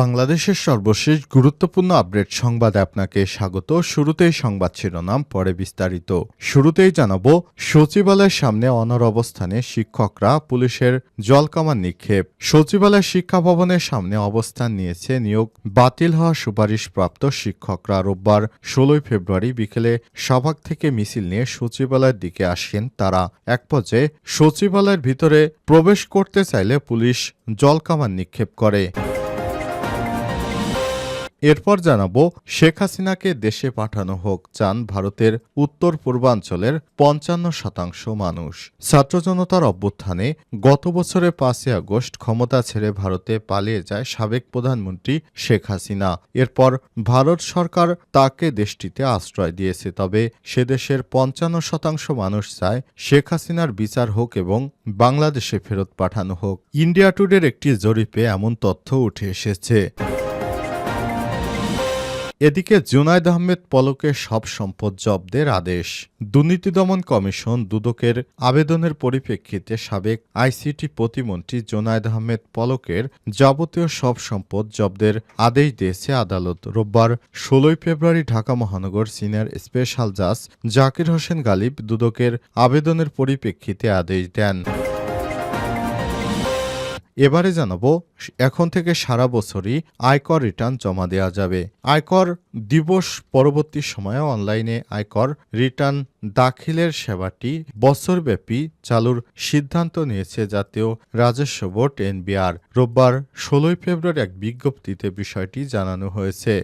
বাংলাদেশের সর্বশেষ গুরুত্বপূর্ণ আপডেট সংবাদে আপনাকে স্বাগত। শুরুতেই সংবাদ শিরোনাম, পরে বিস্তারিত। শুরুতেই জানাব, সচিবালয়ের সামনে অনর অবস্থানে শিক্ষকরা পুলিশের জলকামান নিক্ষেপ। সচিবালয় শিক্ষা ভবনের সামনে অবস্থান নিয়েছে নিয়োগ বাতিল হওয়া সুপারিশপ্রাপ্ত শিক্ষকরা। রোববার ষোলোই ফেব্রুয়ারি বিকেলে সভাগ থেকে মিছিল নিয়ে সচিবালয়ের দিকে আসেন তারা। এক পর্যায়ে সচিবালয়ের ভিতরে প্রবেশ করতে চাইলে পুলিশ জলকামান নিক্ষেপ করে। এরপর জানাব, শেখ হাসিনাকে দেশে পাঠানো হোক চান ভারতের উত্তর পূর্বাঞ্চলের পঞ্চান্ন শতাংশ মানুষ। ছাত্র জনতার অভ্যুত্থানে গত বছরের পাঁচই আগস্ট ক্ষমতা ছেড়ে ভারতে পালিয়ে যায় সাবেক প্রধানমন্ত্রী শেখ হাসিনা। এরপর ভারত সরকার তাকে দেশটিতে আশ্রয় দিয়েছে, তবে সে দেশের পঞ্চান্ন শতাংশ মানুষ চায় শেখ হাসিনার বিচার হোক এবং বাংলাদেশে ফেরত পাঠানো হোক। ইন্ডিয়া টুডের একটি জরিপে এমন তথ্য উঠে এসেছে। এদিকে জুনায়দ আহমেদ পলকের সব সম্পদ জব্দের আদেশ। দুর্নীতি দমন কমিশন দুদকের আবেদনের পরিপ্রেক্ষিতে সাবেক আইসিটি প্রতিমন্ত্রী জোনায়দ আহমেদ পলকের যাবতীয় সব সম্পদ জব্দের আদেশ দিয়েছে আদালত। রোববার ষোলোই ফেব্রুয়ারি ঢাকা মহানগর সিনিয়র স্পেশাল জাজ জাকির হোসেন গালিব দুদকের আবেদনের পরিপ্রেক্ষিতে আদেশ দেন। এবারে জানাব, এখন থেকে সারা বছরই আয়কর রিটার্ন জমা দেওয়া যাবে। আয়কর দিবস পরবর্তী সময়ে অনলাইনে আয়কর রিটার্ন দাখিলের সেবাটি বছরব্যাপী চালুর সিদ্ধান্ত নিয়েছে জাতীয় রাজস্ব বোর্ড এনবিআর। রোববার ষোলোই ফেব্রুয়ারি এক বিজ্ঞপ্তিতে বিষয়টি জানানো হয়েছে।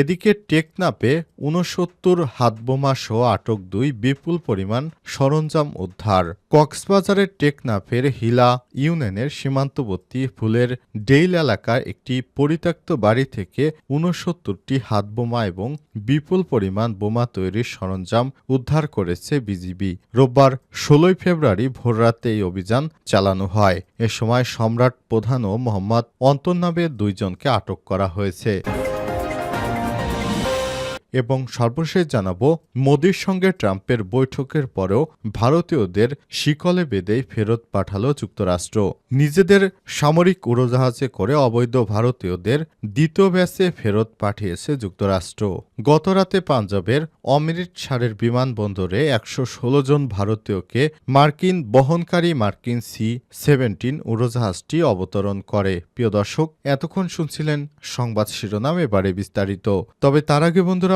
এদিকে টেকনাপে ঊনসত্তর হাতবোমা সহ আটক দুই বিপুল পরিমাণ সরঞ্জাম উদ্ধার। কক্সবাজারের টেকনাফের হিলা ইউনিয়নের সীমান্তবর্তী ফুলের ডেইল এলাকার একটি পরিত্যক্ত বাড়ি থেকে ঊনসত্তরটি হাতবোমা এবং বিপুল পরিমাণ বোমা তৈরির সরঞ্জাম উদ্ধার করেছে বিজিবি। রোববার ষোলোই ফেব্রুয়ারি ভোররাতে এই অভিযান চালানো হয়। এ সময় সম্রাট প্রধান ও মোহাম্মদ অন্তর নামে দুইজনকে আটক করা হয়েছে। এবং সর্বশেষ জানাব, মোদির সঙ্গে ট্রাম্পের বৈঠকের পরেও ভারতীয়দের শিকলে বেঁধেই ফেরত পাঠালো যুক্তরাষ্ট্র। নিজেদের সামরিক উড়োজাহাজে করে অবৈধ ভারতীয়দের দ্বিতীয় ব্যাচে ফেরত পাঠিয়েছে যুক্তরাষ্ট্র। গতরাতে পাঞ্জাবের অমৃতসরের বিমানবন্দরে একশো ষোলো জন ভারতীয়কে মার্কিন বহনকারী মার্কিন সি সেভেন্টিন উড়োজাহাজটি অবতরণ করে। প্রিয় দর্শক, এতক্ষণ শুনছিলেন সংবাদ শিরোনাম, এবারে বিস্তারিত। তবে তার আগে বন্ধুরা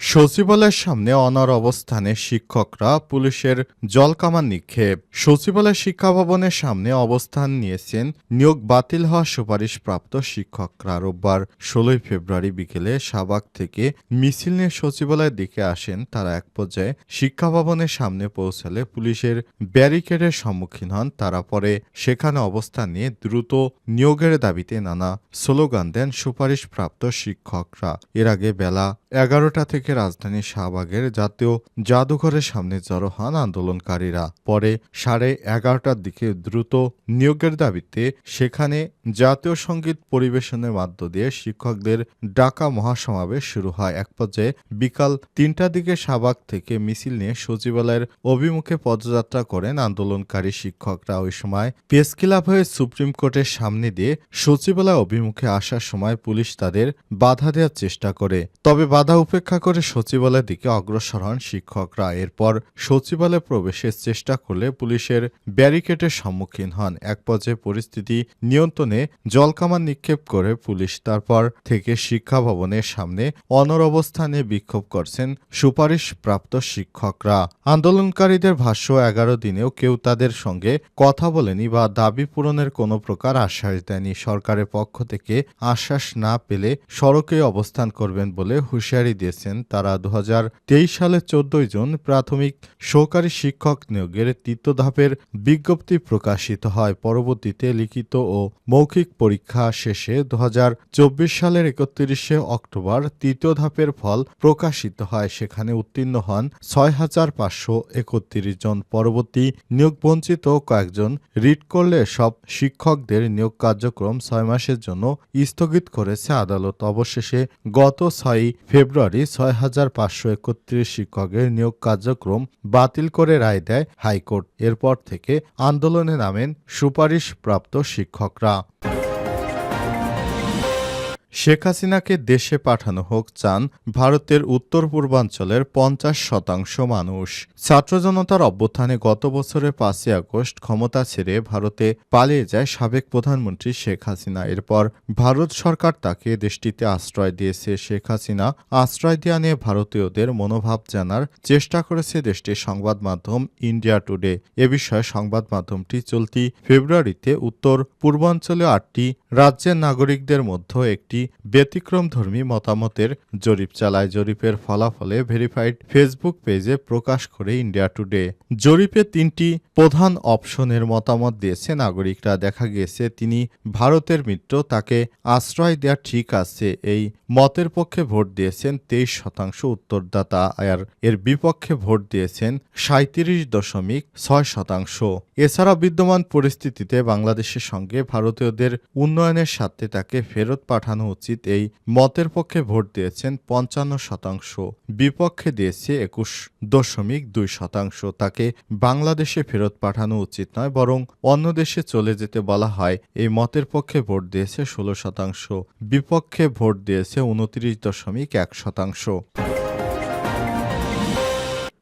সচিবালয়ের সামনে অনর অবস্থানে শিক্ষকরা পুলিশের জলকামান নিক্ষেপ। সচিবালয় শিক্ষা ভবনের সামনে অবস্থান নিয়েছেন নিয়োগ বাতিল হওয়া সুপারিশপ্রাপ্ত শিক্ষকরা। রোববার ষোলোই ফেব্রুয়ারি বিকেলে শাহবাগ থেকে মিছিল নিয়ে সচিবালয়ের দিকে আসেন। তারা এক পর্যায়ে শিক্ষা ভবনের সামনে পৌঁছালে পুলিশের ব্যারিকেডের সম্মুখীন হন। তারা পরে সেখানে অবস্থান নিয়ে দ্রুত নিয়োগের দাবিতে নানা স্লোগান দেন সুপারিশপ্রাপ্ত শিক্ষকরা। এর আগে বেলা এগারোটা থেকে রাজধানী শাহবাগের জাতীয় জাদুঘরের সামনে জড়ো হন আন্দোলনকারীরা। পরে সাড়ে এগারোটার দিকে দ্রুত নিয়োগের দাবিতে সেখানে জাতীয় সংগীত পরিবেশনের মাধ্য দিয়ে শিক্ষকদের ডাকা মহাসমাবেশ শুরু হয়। এক পর্যায়ে বিকাল তিনটার দিকে শাহবাগ থেকে মিছিল নিয়ে সচিবালয়ের অভিমুখে পদযাত্রা করেন আন্দোলনকারী শিক্ষকরা। ওই সময় প্রেস হয়ে সুপ্রিম কোর্টের সামনে দিয়ে সচিবালয় অভিমুখে আসার সময় পুলিশ তাদের বাধা দেওয়ার চেষ্টা করে। তবে বাধা উপেক্ষা করে সচিবালয়ের দিকে অগ্রসর হন শিক্ষকরা। এরপর সচিবালয়ে প্রবেশের চেষ্টা করলে পুলিশের ব্যারিকেডের সম্মুখীন হন। এক পর্যায়ে পরিস্থিতি নিয়ন্ত্রণে জলকামান নিক্ষেপ করে পুলিশ তারপর থেকে শিক্ষা ভবনের সামনে অনর অবস্থানে বিক্ষোভ করছেন সুপারিশ প্রাপ্ত শিক্ষকরা। আন্দোলনকারীদের ভাষ্য, এগারো দিনেও কেউ তাদের সঙ্গে কথা বলেনি বা দাবি পূরণের কোনো প্রকার আশ্বাস দেয়নি। সরকারের পক্ষ থেকে আশ্বাস না পেলে সড়কে অবস্থান করবেন বলে হুঁশিয়ারি দিয়েছেন তারা। দু হাজার তেইশ সালে চোদ্দই জুন প্রাথমিক সহকারী শিক্ষক নিয়োগের তৃতীয় ধাপের বিজ্ঞপ্তি প্রকাশিত হয়। পরবর্তীতে লিখিত ও মৌখিক পরীক্ষা শেষে দু হাজার চব্বিশ সালের একত্রিশে অক্টোবর তৃতীয় ধাপের ফল প্রকাশিত হয়। সেখানে উত্তীর্ণ হন ছয় হাজার পাঁচশো একত্রিশ জন পরবর্তী নিয়োগবঞ্চিত কয়েকজন। রিট করলে সব শিক্ষকদের নিয়োগ কার্যক্রম ছয় মাসের জন্য স্থগিত করেছে আদালত। অবশেষে গত ছয় ফেব্রুয়ারি ছয় হাজার পাঁচশো একত্রিশ শিক্ষকের নিয়োগ কার্যক্রম বাতিল করে রায় দেয় হাইকোর্ট। এরপর থেকে আন্দোলনে নামেন সুপারিশপ্রাপ্ত শিক্ষকরা। শেখ হাসিনাকে দেশে পাঠানো হোক চান ভারতের উত্তর পূর্বাঞ্চলের পঞ্চাশ শতাংশ মানুষ। ছাত্র জনতার অভ্যুত্থানে গত বছরের পাঁচই আগস্ট ক্ষমতা ছেড়ে ভারতে পালিয়ে যায় সাবেক প্রধানমন্ত্রী শেখ হাসিনা। এরপর ভারত সরকার তাকে দেশটিতে আশ্রয় দিয়েছে। শেখ হাসিনা আশ্রয় দেওয়া নিয়ে ভারতীয়দের মনোভাব জানার চেষ্টা করেছে দেশটির সংবাদ মাধ্যম ইন্ডিয়া টুডে। এ বিষয়ে সংবাদ মাধ্যমটি চলতি ফেব্রুয়ারিতে উত্তর পূর্বাঞ্চলে আটটি রাজ্যের নাগরিকদের মধ্যে একটি ব্যতিক্রমধর্মী মতামতের জরিপ চালায়। জরিপের ফলাফলে ভেরিফাইড ফেসবুক পেজে প্রকাশ করে ইন্ডিয়া টুডে। জরিপে তিনটি প্রধান অপশনের মতামত দিয়েছে নাগরিকরা। দেখা গিয়েছে তিনি ভারতের মিত্র, তাকে আশ্রয় দেওয়া ঠিক আছে। এই মতের পক্ষে ভোট দিয়েছেন তেইশ শতাংশ উত্তরদাতা আর এর বিপক্ষে ভোট দিয়েছেন সাঁত্রিশ দশমিক ছয় শতাংশ। এছাড়া বিদ্যমান পরিস্থিতিতে বাংলাদেশের সঙ্গে ভারতীয়দের উন্নয়নের স্বার্থে তাকে ফেরত পাঠানো উচিত এই মতের পক্ষে ভোট দিয়েছেন পঞ্চান্ন শতাংশ। বিপক্ষে দিয়েছে একুশ দশমিক দুই শতাংশ। তাকে বাংলাদেশে ফেরত পাঠানো উচিত নয়, বরং অন্য দেশে চলে যেতে বলা হয়। এই মতের পক্ষে ভোট দিয়েছে ষোলো শতাংশ। বিপক্ষে ভোট দিয়েছে উনত্রিশ দশমিক এক শতাংশ।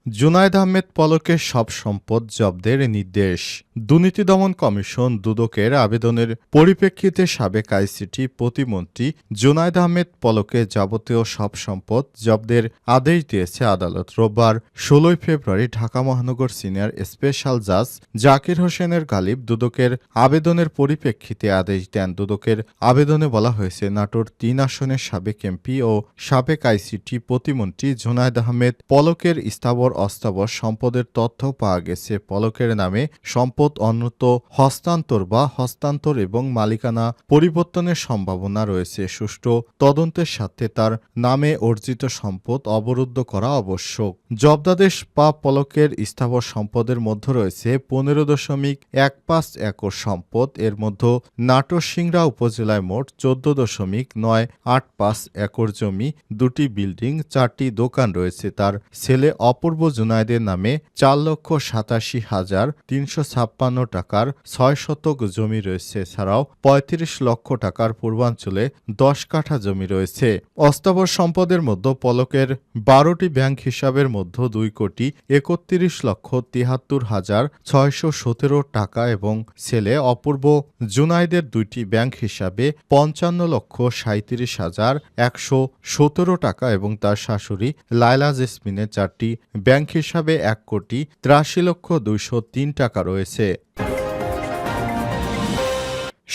জুনায়দ আহমেদ পলকের সব সম্পদ জব্দের নির্দেশ। দুর্নীতি দমন কমিশন দুদকের আবেদনের পরিপ্রেক্ষিতে সাবেক আইসিটি প্রতিমন্ত্রী জুনায়দ আহমেদ পলকে যাবতীয় সব সম্পদ জব্দের আদেশ দিয়েছে আদালত। রোববার ষোলোই ফেব্রুয়ারি ঢাকা মহানগর সিনিয়র স্পেশাল জাজ জাকির হোসেনের গালিব দুদকের আবেদনের পরিপ্রেক্ষিতে আদেশ দেন। দুদকের আবেদনে বলা হয়েছে, নাটোর তিন আসনের সাবেক এমপি ও সাবেক আইসিটি প্রতিমন্ত্রী জুনায়দ আহমেদ পলকের স্থাবর অস্থাবর সম্পদের তথ্য পাওয়া গেছে। পলকের নামে সম্পদ অন্যত হস্তান্তর বা হস্তান্তর এবং মালিকানা পরিবর্তনের সম্ভাবনা রয়েছে। সুষ্ঠু তদন্তের সাথে তার নামে অর্জিত সম্পদ অবরুদ্ধ করা আবশ্যক। জব্দাদেশ বা পলকের স্থাবর সম্পদের মধ্যে রয়েছে পনেরো দশমিক এক পাঁচ একর সম্পদ। এর মধ্যে নাটোরসিংড়া উপজেলায় মোট চোদ্দ দশমিক নয় আট পাঁচ একর জমি, দুটি বিল্ডিং, চারটি দোকান রয়েছে। তার ছেলে অপূর্ব জুনায়েদের নামে চার লক্ষ সাতাশি হাজার তিনশো ছাপ্পান্ন টাকার ছয় শতক জমি রয়েছে। এছাড়াও পঁয়ত্রিশ লক্ষ টাকার পূর্বাঞ্চলে দশ কাঠা জমি রয়েছে। অস্থাবর সম্পদের মধ্যে পলকের বারোটি ব্যাংক হিসাবের মধ্যে দুই কোটি একত্রিশ লক্ষ তিয়াত্তর হাজার ছয়শো সতেরো টাকা এবং ছেলে অপূর্ব জুনাইদের দুইটি ব্যাংক হিসাবে পঞ্চান্ন লক্ষ সাঁত্রিশ হাজার একশো সতেরো টাকা এবং তার শাশুড়ি লায়লা জেসমিনের চারটি ব্যাংক হিসাবে এক কোটি তিরাশি লক্ষ দুইশো তিন টাকা রয়েছে।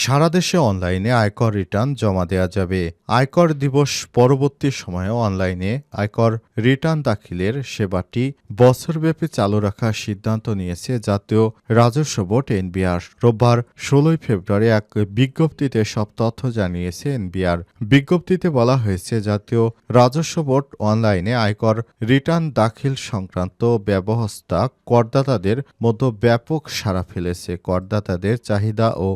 সারা দেশে অনলাইনে আয়কর রিটার্ন জমা দেওয়া যাবে। আয়কর দিবস পরবর্তী সময়ে অনলাইনে আয়কর রিটার্ন দাখিলের সেবাটি বছরব্যাপী চালু রাখার সিদ্ধান্ত নিয়েছে জাতীয় রাজস্ব বোর্ড এনবিআর। রোববার ষোলোই ফেব্রুয়ারি এক বিজ্ঞপ্তিতে সব তথ্য জানিয়েছে এনবিআর। বিজ্ঞপ্তিতে বলা হয়েছে, জাতীয় রাজস্ব বোর্ড অনলাইনে আয়কর রিটার্ন দাখিল সংক্রান্ত ব্যবস্থা করদাতাদের মধ্যে ব্যাপক সাড়া ফেলেছে। করদাতাদের চাহিদা ও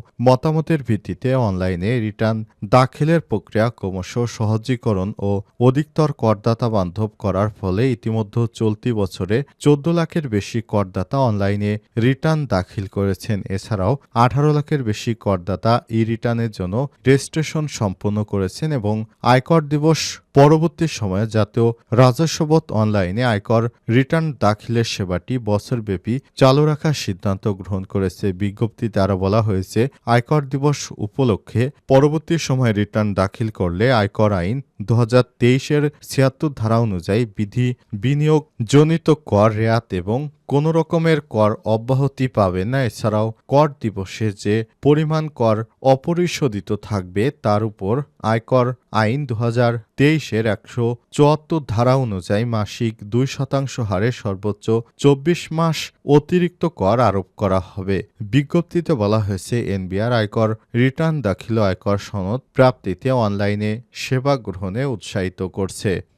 মতামতের ভিত্তিতে অনলাইনে রিটার্ন দাখিলের প্রক্রিয়া ক্রমশ সহজীকরণ ও অধিকতর করদাতা বান্ধব করার ফলে ইতিমধ্যে চলতি বছরে চোদ্দ লাখের বেশি করদাতা অনলাইনে রিটার্ন দাখিল করেছেন। এছাড়াও আঠারো লাখের বেশি করদাতা ই রিটার্নের জন্য রেজিস্ট্রেশন সম্পন্ন করেছেন এবং আয়কর দিবস পরবর্তী সময়ে জাতীয় রাজস্ববোধ অনলাইনে আয়কর রিটার্ন দাখিলের সেবাটি বছরব্যাপী চালু রাখার সিদ্ধান্ত গ্রহণ করেছে। বিজ্ঞপ্তিতে আরও বলা হয়েছে, আয়কর দিবস উপলক্ষে পরবর্তী সময়ে রিটার্ন দাখিল করলে আয়কর আইন দু হাজার তেইশের ছিয়াত্তর ধারা অনুযায়ী বিধি বিনিয়োগজনিত কর রেয়াত এবং কোনো রকমের কর অব্যাহতি পাবে না। এছাড়াও কর দিবসে যে পরিমাণ কর অপরিশোধিত থাকবে তার উপর আয়কর আইন দু হাজার তেইশের একশো চুয়াত্তর ধারা অনুযায়ী মাসিক দুই শতাংশ হারে সর্বোচ্চ চব্বিশ মাস অতিরিক্ত কর আরোপ করা হবে। বিজ্ঞপ্তিতে বলা হয়েছে, এনবিআর আয়কর রিটার্ন দাখিল আয়কর সনদ প্রাপ্তিতে অনলাইনে সেবা গ্রহণে উৎসাহিত করছে।